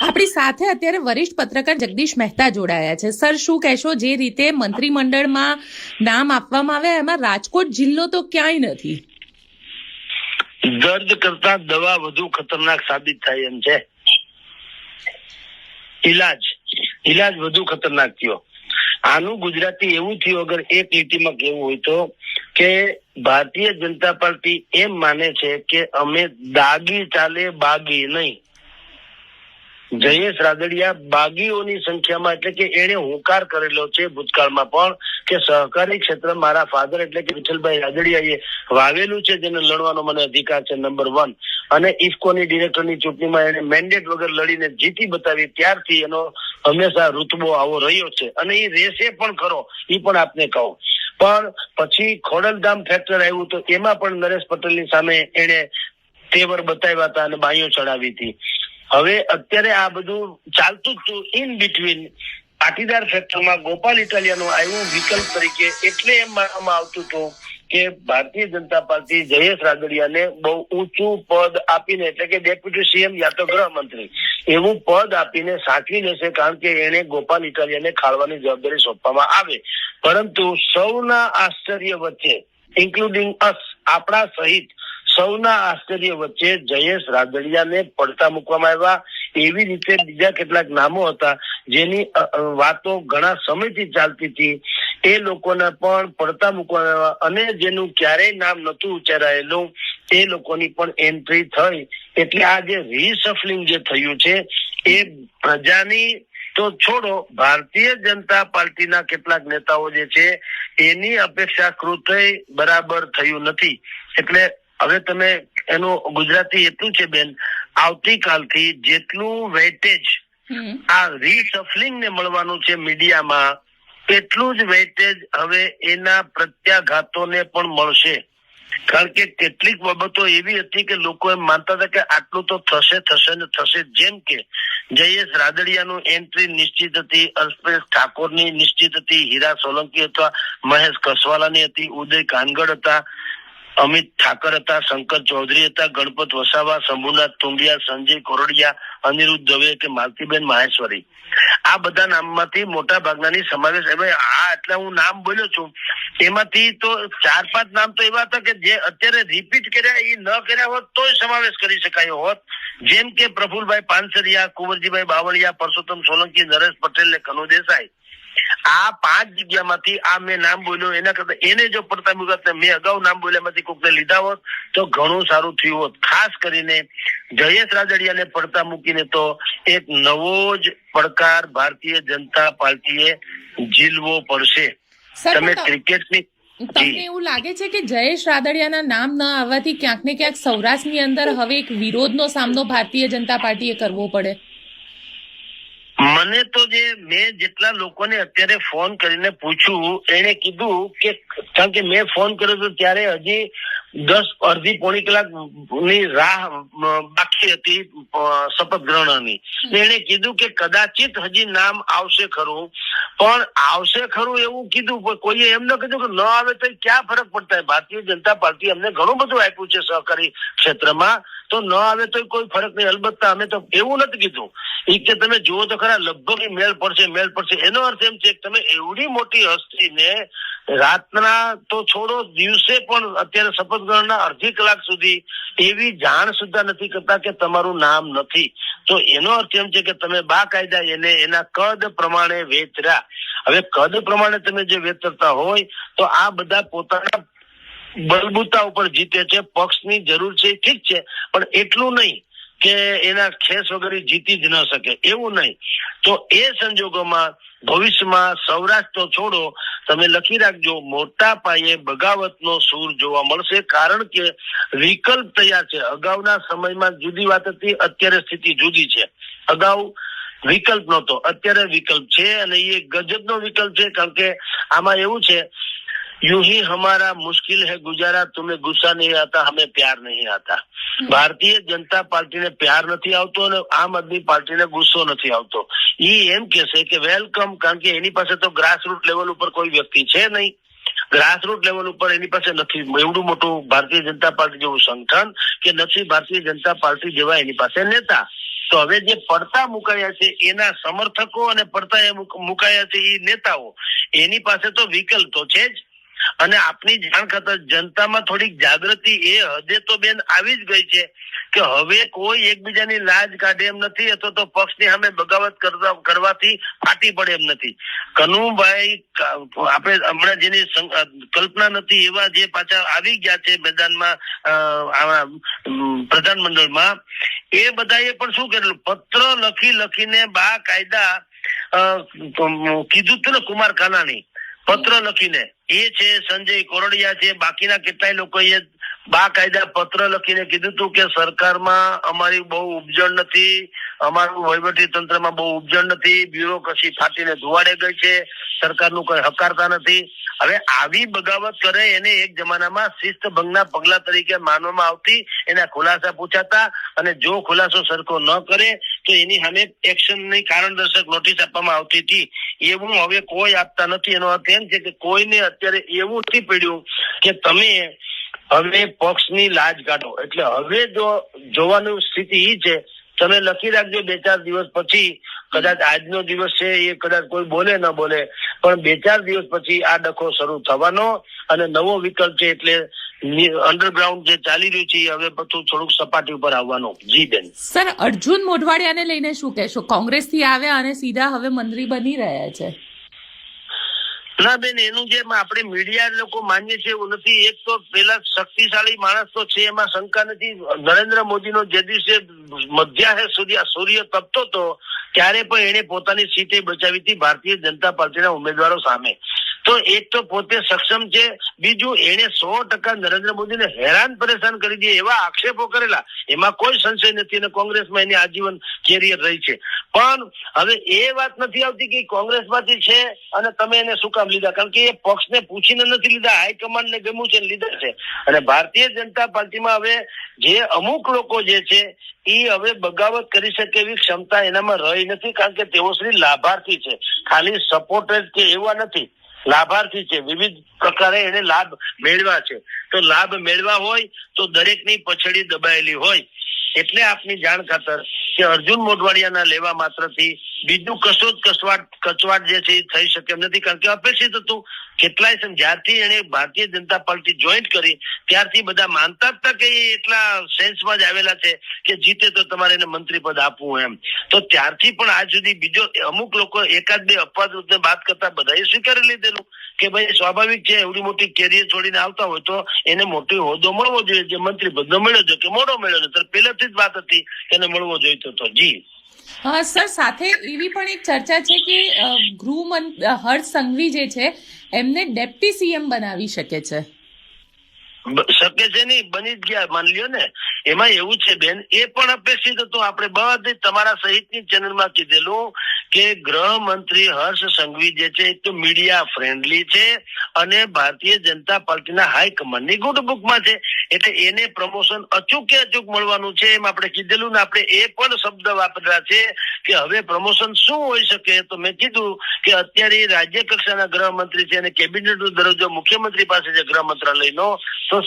આપણી સાથે અત્યારે વરિષ્ઠ પત્રકાર જગદીશ મહેતા જોડાયા છે. સર, શું કહેશો, જે રીતે મંત્રીમંડળમાં નામ આપવામાં આવ્યા, એમાં રાજકોટ જિલ્લો તો ક્યાંય નથી? દર્દ કરતા દવા વધુ ખતરનાક સાબિત થાય એમ છે. ઈલાજ ઈલાજ વધુ ખતરનાક થયો. આનું ગુજરાતી એવું થયું, અગર એક લીટીમાં કેવું હોય તો, કે ભારતીય જનતા પાર્ટી એમ માને છે કે અમે દાગી ચાલે, બાગી નહીં. જયેશ રાદડિયા બાગીઓની સંખ્યામાં, એટલે કે એને હુંકાર કરેલો છે ભૂતકાળમાં પણ, કે સહકારી ક્ષેત્ર મારા ફાધર એટલે કે વિઠ્ઠલભાઈ રાદડિયાએ વાવેલું છે, જેને લડવાનો મને અધિકાર છે નંબર વન અને ઇફકોની ડિરેક્ટરની ચૂંટણીમાં એને મેન્ડેટ વગર લડીને જીતી બતાવી, ત્યારથી એનો હંમેશા રૂતબો આવો રહ્યો છે. અને એ રેસે પણ ખરો એ પણ આપને કહું. પણ પછી ખોડલધામ ફેક્ટર આવ્યું તો એમાં પણ નરેશ પટેલની સામે એને તેવર બતાવ્યા હતા અને બાંયો ચડાવી હતી. હવે અત્યારે આ બધું ચાલતું જ હતું ઇન બિટવીન પાટીદાર ફેક્ટરમાં ગોપાલ ઇટાલિયાનું આવ્યું વિકલ્પ તરીકે એટલે એમ માનવામાં આવતું હતું કે ભારતીય જનતા પાર્ટી જયેશ રાદડિયાને બહુ ઊંચું પદ આપીને, એટલે કે ડેપ્યુટી સીએમ યા તો ગૃહમંત્રી, એવું પદ આપીને સાચવી લેશે કારણ કે એને ગોપાલ ઇટાલિયાને ખાળવાની જવાબદારી સોંપવામાં આવે. પરંતુ સૌના આશ્ચર્ય વચ્ચે ઇન્ક્લુડિંગ અસ આપણા સહિત સૌના આશ્ચર્ય વચ્ચે જયેશ રાદડિયાને પડતા મૂકવામાં આવ્યા. એવી રીતે બીજા કેટલાક નામો હતા જેની વાતો ઘણા સમયથી ચાલતી હતી. એ લોકોને પણ પડતા મૂકવામાં આવ્યા અને જેનું ક્યારેય નામ નતું ઉચ્ચારાયેલું, એ લોકોની પણ એન્ટ્રી થઈ. એટલે આ જે રીસફલિંગ જે થયું છે, એ પ્રજાની, તો છોડો, ભારતીય જનતા પાર્ટીના કેટલાક નેતાઓ જે છે, એની અપેક્ષાકૃત બરાબર થયું નથી. એટલે હવે તમે એનું ગુજરાતી એટલું છે બેન આવતીકાલથી જેટલું વેટેજ આ રીસફલિંગ ને મળવાનું છે મીડિયામાં એટલું જ વેટેજ હવે એના પ્રત્યાઘાતોને પણ મળશે. કારણ કે કેટલીક બાબતો એવી હતી કે લોકો એમ માનતા હતા કે આટલું તો થશે થશે ને થશે જેમ કે જયેશ રાદડિયાનું એન્ટ્રી નિશ્ચિત હતી અલ્પેશ ઠાકોરની નિશ્ચિત હતી હીરા સોલંકી અથવા મહેશ કસવાલાની હતી ઉદય કાનગડ હતા અમિત ઠાકર હતા, શંકર ચૌધરી હતા, ગણપત વસાવા, શંભુનાથ તુંબિયા સંજય કોરડિયા, અનિરુદ્ધ દવે કે માલતીબેન માહેશ્વરી. આ બધા નામમાંથી મોટા ભાગનાની સમાવેશ હવે આ એટલે હું નામ બોલ્યો છું. એમાંથી તો ચાર પાંચ નામ તો એવા હતા કે જે અત્યારે રિપીટ કર્યા એ ન કર્યા હોત તોય સમાવેશ કરી શકાયો હોત. જેમ કે પ્રફુલભાઈ પાનસરિયા, કુંવરજીભાઈ બાવળિયા, પરસોત્તમ સોલંકી, નરેશ પટેલ ને કનુ દેસાઈ આ પાંચ જગ્યામાંથી આ મેં નામ બોલ્યું એના કરતા એને જો પડતા મુકત મેં અગાઉ નામ બોલ્યામાંથી કોકને લીધા હોત તો ઘણું સારું થયું હોત. ખાસ કરીને જયેશ રાદડિયાને પડતા મૂકીને તો એક નવો જ પડકાર ભારતીય જનતા પાર્ટીએ ઝીલવો પડશે. તમે ક્રિકેટની તમને એવું લાગે છે કે જયેશ રાદડિયાના નામ ન આવવાથી ક્યાંક ને ક્યાંક સૌરાષ્ટ્રની અંદર હવે એક વિરોધનો સામનો ભારતીય જનતા પાર્ટીએ કરવો પડે? મને તો જે મેં જેટલા લોકોને અત્યારે ફોન કરીને પૂછ્યું એને કીધું કે કારણ કે મેં ફોન કર્યો ત્યારે હજી દસ અડધી પોણી કલાકની રાહ બાકી હતી શપથ ગ્રહણની. એને કીધું કે કદાચિત હજી નામ આવશે ખરું પણ આવશે ખરું એવું કીધું પણ કોઈએ એમ ન કીધું કે ન આવે તો ક્યાં ફરક પડતા ભારતીય જનતા પાર્ટી અમને ઘણું બધું આપ્યું છે સહકારી ક્ષેત્રમાં તો ન આવે તો કોઈ ફરક નહીં. અલબત્ત અમે તો એવું નથી કીધું. કે તમે જુઓ તો ખરા, લગભગ મેળ પડશે મેળ પડશે. એનો અર્થ એમ છે કે તમે એવડી મોટી હસ્તીને રાતના તો છોડો, દિવસે પણ અત્યારે શપથ ગ્રહણના અડધી કલાક સુધી એવી જાણ સુદ્ધા નથી કરતા કે તમારું નામ નથી. તો એનો અર્થ એમ છે કે તમે બાકાયદા એને એના કદ પ્રમાણે વેચરા. હવે કદ પ્રમાણે તમે જે વેતરતા હોય, તો આ બધા પોતાના બલબૂતા ઉપર જીતે છે, પક્ષની જરૂર છે, ઠીક છે, પણ એટલું નહીં. કે એના ખેસ વગર જીતી જ ન શકે, એવું નહીં. તો એ સંજોગોમાં ભવિષ્યમાં સૌરાષ્ટ્ર છોડો, તમે લખી રાખજો, મોટા પાયે બગાવતનો સૂર જોવા મળશે, કારણ કે વિકલ્પ તૈયાર છે. અગાઉના સમયમાં જુદી વાત હતી, અત્યારે સ્થિતિ જુદી છે. અગાઉ વિકલ્પ નહોતો, અત્યારે વિકલ્પ છે અને એ ગજબનો વિકલ્પ છે, કારણ કે આમાં એવું છે यूं ही हमारा मुश्किल है गुजारा तुम्हें गुस्सा नहीं आता हमें प्यार नहीं आता ભારતીય જનતા પાર્ટીને પ્યાર નથી આવતો અને આમ આદમી પાર્ટીને ગુસ્સો નથી આવતો ઈ એમ કેશે કે વેલકમ કારણ કે એની પાસે તો ગ્રાસરૂટ લેવલ ઉપર કોઈ વ્યક્તિ છે નહીં ગ્રાસરૂટ લેવલ ઉપર એની પાસે નથી એવડું મોટું ભારતીય જનતા પાર્ટી જેવું સંગઠન કે નથી ભારતીય જનતા પાર્ટી જેવા એની પાસે નેતા તો હવે જે પડતા મુકાયા છે એના સમર્થકો અને પડતા એ મુક- મુકાયા છે એ નેતાઓ એની પાસે તો વિકલ્પ તો છે જ અને આપની જાણ કરતા જનતામાં થોડીક જાગૃતિ એ હદે તો બેન આવી જ ગઈ છે કે હવે કોઈ એકબીજાની લાજ કાઢે એમ નથી, અથવા તો પક્ષની સામે બગાવત કરવાથી ફાટી પડે એમ નથી. કનુભાઈ આપણે હમણાં જેની કલ્પના નથી, એવા જે પાછા આવી ગયા છે મેદાનમાં પ્રધાનમંડળમાં, એ બધાએ પણ શું કરેલું? પત્ર લખી લખીને બા કાયદા કીધું હતું ને કુમાર કાનાણી પત્ર લખીને. એ છે સંજય કોરડિયા છે. બાકીના કેટલાય લોકોએ બા કાયદા પત્ર લખીને કીધું હતું કે સરકારમાં અમારી બહુ ઉપજણ નથી, અમારું વહીવટી તંત્રમાં બહુ ઉપજણ નથી, બ્યુરોક્રસી ફાટીને ધુવાડે ગઈ છે, સરકારનું કોઈ હકારતા નથી. હવે આવી બગાવત કરે એને એક જમાનામાં શિસ્ત ભંગના પગલા તરીકે માનવામાં આવતી એના ખુલાસા પૂછાતા અને જો ખુલાસો સરખો ન કરે તો એની સામે એક્શનની કારણદર્શક નોટિસ આપવામાં આવતી હતી. એવું હવે કોઈ આપતા નથી. એનો અર્થ એમ છે કે કોઈને અત્યારે એવું નથી પડ્યું કે તમે હવે પક્ષની લાજ કાઢો. એટલે હવે જો જોવાનું સ્થિતિ એ છે, તમે લખી રાખજો બે ચાર દિવસ પછી. કદાચ આજનો દિવસ છે એ કદાચ કોઈ બોલે ન બોલે, પણ બે ચાર દિવસ પછી આ ડખો શરૂ થવાનો અને નવો વિકલ્પ છે એટલે અંડરગ્રાઉન્ડ જે ચાલી રહ્યું છે હવે બધું થોડુંક સપાટી ઉપર આવવાનું. જી બેન. સર, અર્જુન મોઢવાડિયાને લઈને શું કહેશો? કોંગ્રેસથી આવ્યા અને સીધા હવે મંત્રી બની રહ્યા છે. ના બેન એનું જે આપણે મીડિયા લોકો માન્ય છે એવું નથી. એક તો પેલા શક્તિશાળી માણસ તો છે, એમાં શંકા નથી. નરેન્દ્ર મોદીનો જે દિવસે મધ્યાહે સૂર્ય સૂર્ય તપતો હતો ત્યારે પણ એને પોતાની સીટે બચાવી હતી ભારતીય જનતા પાર્ટીના ઉમેદવારો સામે. તો એક તો પોતે સક્ષમ છે, બીજું એને સો ટકા નરેન્દ્ર મોદીને હેરાન પરેશાન કરી દે એવા આક્ષેપો કરેલા, એમાં કોઈ સંશય નથી અને કોંગ્રેસમાં એની આજીવન કેરિયર રહી છે. પણ હવે એ વાત નથી આવતી કે કોંગ્રેસમાંથી છે અને તમે એને શું કામ લીધા? કારણ કે એ પક્ષને પૂછીને નથી લીધા હાઈકમાન્ડ ને ગમ્યું છે લીધા છે. અને ભારતીય જનતા પાર્ટીમાં હવે જે અમુક લોકો જે છે, એ હવે બગાવત કરી શકે એવી ક્ષમતા એનામાં રહી નથી, કારણ કે તેઓ શ્રી લાભાર્થી છે. ખાલી સપોર્ટેડ કે એવા નથી. લાભાર્થી છે. વિવિધ પ્રકારે એને લાભ મેળવા છે. તો લાભ મેળવા હોય તો દરેકની પછડી દબાયેલી હોય. એટલે આપની જાણ ખાતર કે અર્જુન મોઢવાડિયાના લેવા માત્રથી બીજું કશું જ કસવાટ કચવાટ જે છે એ થઈ શકે નથી. કારણ કે અપેક્ષિત હતું કેટલાય જ્યારથી એને ભારતીય જનતા પાર્ટી જોઈન્ટ કરી, ત્યારથી બધા માનતા હતા કે એટલા સેન્સમાં જ આવેલા છે કે જીતે તો તમારે એને મંત્રી પદ આપવું એમ. તો ત્યારથી પણ આજ સુધી બીજો અમુક લોકો એકાદ બે અપવાદ વાત કરતા બધાએ સ્વીકારી લીધેલું કે ભાઈ સ્વાભાવિક છે, એવડી મોટી કેરિયર છોડીને આવતા હોય તો એને મોટી હોદ્દો મળવો જોઈએ. જે મંત્રી પદ મળ્યો છે કે મોડો મળ્યો ને પહેલેથી જ વાત હતી એને મળવો જોઈતો હતો જી. અ, સર સાથે એવી પણ એક ચર્ચા છે કે ગૃહમંત્રી હર્ષ સંઘવી જે છે એમને ડેપ્ટી સીએમ બનાવી શકે છે. શકે છે નહીં બની જ ગયા માની લ્યો ને. એમાં એવું છે બેન એ પણ અપેક્ષિત હતું આપણે બધી તમારા સહિતની ચેનલમાં કીધેલું કે ગૃહમંત્રી હર્ષ સંઘવી જે છે તો મીડિયા ફ્રેન્ડલી છે અને ભારતીય જનતા પાર્ટીના હાઈકમાન્ડની ગુડ બુકમાં છે. એટલે એને પ્રમોશન અચૂક અચૂક મળવાનું છે એમ આપણે કીધેલું ને આપણે એ પણ શબ્દ વાપરેલા છે કે હવે પ્રમોશન શું હોઈ શકે? તો મેં કીધું કે અત્યારે રાજ્ય કક્ષાના ગૃહમંત્રી છે અને કેબિનેટનો દરજ્જો મુખ્યમંત્રી પાસે છે ગૃહ મંત્રાલયનો. તો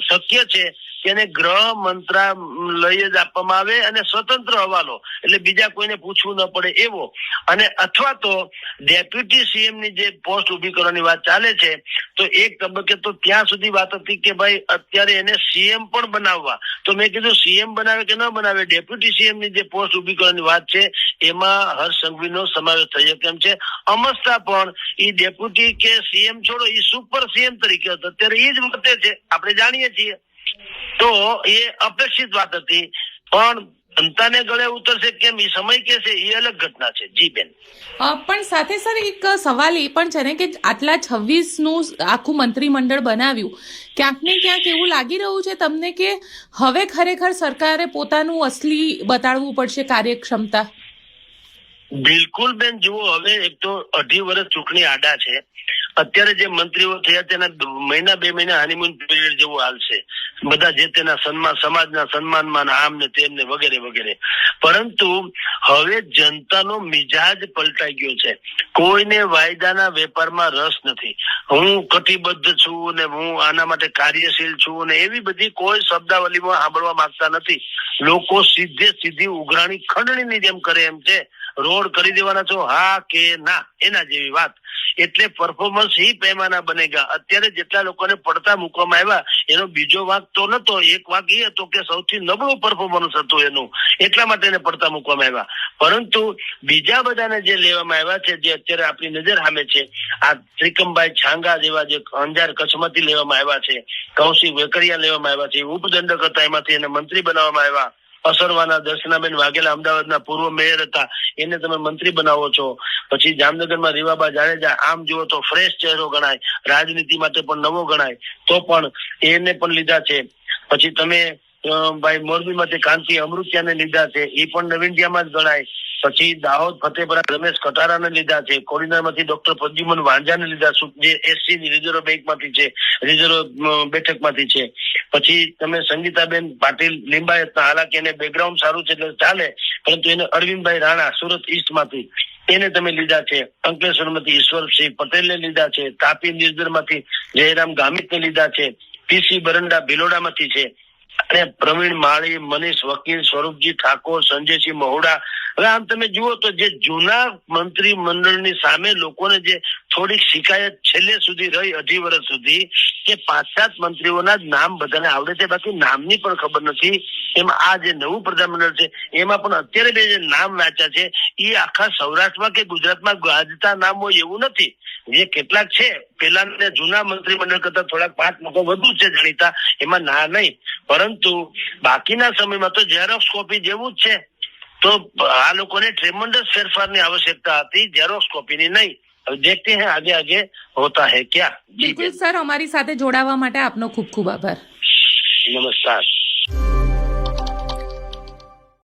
શક્ય છે એને ગ્રહ મંત્રાલય જ આપવામાં આવે અને સ્વતંત્ર હવાલો. એટલે બીજા કોઈને પૂછવું ન પડે એવો. અને અથવા તો ડેપ્યુટી સીએમની જે પોસ્ટ ઊભી કરવાની વાત ચાલે છે, તો એક તબક્કે તો ત્યાં સુધી વાત હતી કે ભાઈ અત્યારે એને સીએમ પણ બનાવવા. તો મેં કીધું સીએમ બનાવે કે ન બનાવે? ડેપ્યુટી સીએમની જે પોસ્ટ ઊભી કરવાની વાત છે, એમાં હર્ષ સંઘવીનો સમાવેશ થઈ શકે એમ છે. અમસ્તા પણ એ ડેપ્યુટી કે સીએમ છોડો એ સુપર સીએમ તરીકે હતો. અત્યારે એ જ મતે છે. આપણે જાણીએ છીએ. તો એ અપેક્ષિત વાત હતી. પણ જનતાને ગળે ઉતરશે કેમ? એ સમય કે છે એ અલગ ઘટના છે. જી બેન. પણ સાથે સર એક સવાલ એ પણ છે ને કે આટલા છવ્વીસનું આખું મંત્રીમંડળ બનાવ્યું ક્યાંક ને ક્યાંક એવું લાગી રહ્યું છે તમને કે હવે ખરેખર સરકારે પોતાનું અસલી બતાડવું પડશે કાર્યક્ષમતા? બિલકુલ બેન. જુઓ હવે એક તો અઢી વર્ષ ચૂંટણી આડા છે. અત્યારે જે મંત્રીઓ થયા તેના મહિના બે મહિના હનીમૂન પીરિયડ જેવું હાલશે બધા જે તેના સન્માન, સમાજના સન્માનમાં આમ ને તેમને વગેરે વગેરે. પરંતુ હવે જનતાનો મિજાજ પલટાઈ ગયો છે. કોઈને વાયદાના વેપારમાં રસ નથી. હું કટિબદ્ધ છું ને હું આના માટે કાર્યશીલ છું ને એવી બધી કોઈ શબ્દાવલીમાં સાંભળવા માંગતા નથી. લોકો સીધે સીધી ઉઘરાણી, ખંડણીની જેમ કરે એમ છે. રોડ કરી દેવાના છો? હા કે ના? એના જેવી વાત. એટલે પરફોર્મન્સ ઈ પેમાના બનેગા અત્યારે જેટલા લોકોને પડતા મૂકવામાં આવ્યા, એનો બીજો વાંક તો નતો. એક વાંક એ હતો કે સૌથી નબળું પરફોર્મન્સ હતું એનું. એટલા માટે એને પડતા મૂકવામાં આવ્યા. પરંતુ બીજા બધાને જે લેવામાં આવ્યા છે, જે અત્યારે આપણી નજર સામે છે, આ ત્રિકમભાઈ છાંગા જેવા જે અંજાર કચ્છમાંથી લેવામાં આવ્યા છે, કૌશિક વેકરિયા લેવામાં આવ્યા છે, ઉપદંડક હતા એમાંથી એને મંત્રી બનાવવામાં આવ્યા. અસરવાના દર્શનાબેન વાઘેલા અમદાવાદના પૂર્વ મેયર હતા. એને તમે મંત્રી બનાવો છો. પછી જામનગરમાં રીવાબા જાડેજા, આમ જુઓ તો ફ્રેશ ચહેરો ગણાય. રાજનીતિ માટે પણ નવો ગણાય. તો પણ એને પણ લીધા છે. પછી તમે ભાઈ મોરબી માંથી કાંતિ અમૃતિયાને લીધા છે. એ પણ નવીનટિયામાં જ ગણાય. પછી દાહોદ, ફતેપરા રમેશ કટારાને લીધા છે. કોડીનારમાંથી ડોક્ટર પ્રદ્યુમન વાંઝાને લીધા જે એસસી રિઝર્વ બેંકમાંથી છે. રિઝર્વ બેઠકમાંથી છે. પછી તમે સંગીતાબેન પાટીલ લિંબાયતના, હાલાકી એને બેકગ્રાઉન્ડ સારું છે એટલે ચાલે, પરંતુ એને અરવિંદભાઈ રાણા સુરત ઈસ્ટમાંથી એને તમે લીધા છે. અંકલેશ્વરમાંથી ઈશ્વરસિંહ પટેલને લીધા છે. તાપી નિર્દરમાંથી જયરામ ગામિતને લીધા છે. પીસી બરંડા ભિલોડામાંથી છે. અને પ્રવીણ માળી, મનીષ વકીલ, સ્વરૂપજી ઠાકોર, સંજયસિંહ મહોડા હવે આમ તમે જુઓ તો જે જૂના મંત્રી મંડળની સામે લોકોને જે થોડીક શિકાયત છેલ્લે સુધી રહી, અઢી વર્ષ સુધી, કે પાંચ સાત મંત્રીઓના નામ બધાને આવડે છે, બાકી નામની પણ ખબર નથી. એમાં આ જે નવું પ્રધાનમંડળ છે, એમાં પણ અત્યારે બે જે નામ વાંચ્યા છે એ આખા સૌરાષ્ટ્રમાં કે ગુજરાતમાં ગાજતા નામ હોય એવું નથી. જે કેટલાક છે પેલા જૂના મંત્રીમંડળ કરતા થોડાક પાંચ લોકો વધુ છે જાણીતા, એમાં ના નહીં. પરંતુ બાકીના સમયમાં તો ઝેરોક્સ કોપી જેવું જ છે. તો આ લોકોને ટ્રેમન્ડસ ફેરફારની આવશ્યકતા હતી ઝેરોક્સ કોપીની નહીં अब देखते हैं आगे आगे होता है क्या जी બિલકુલ સર અમારી સાથે જોડાવા માટે આપનો ખૂબ ખૂબ આભાર नमस्कार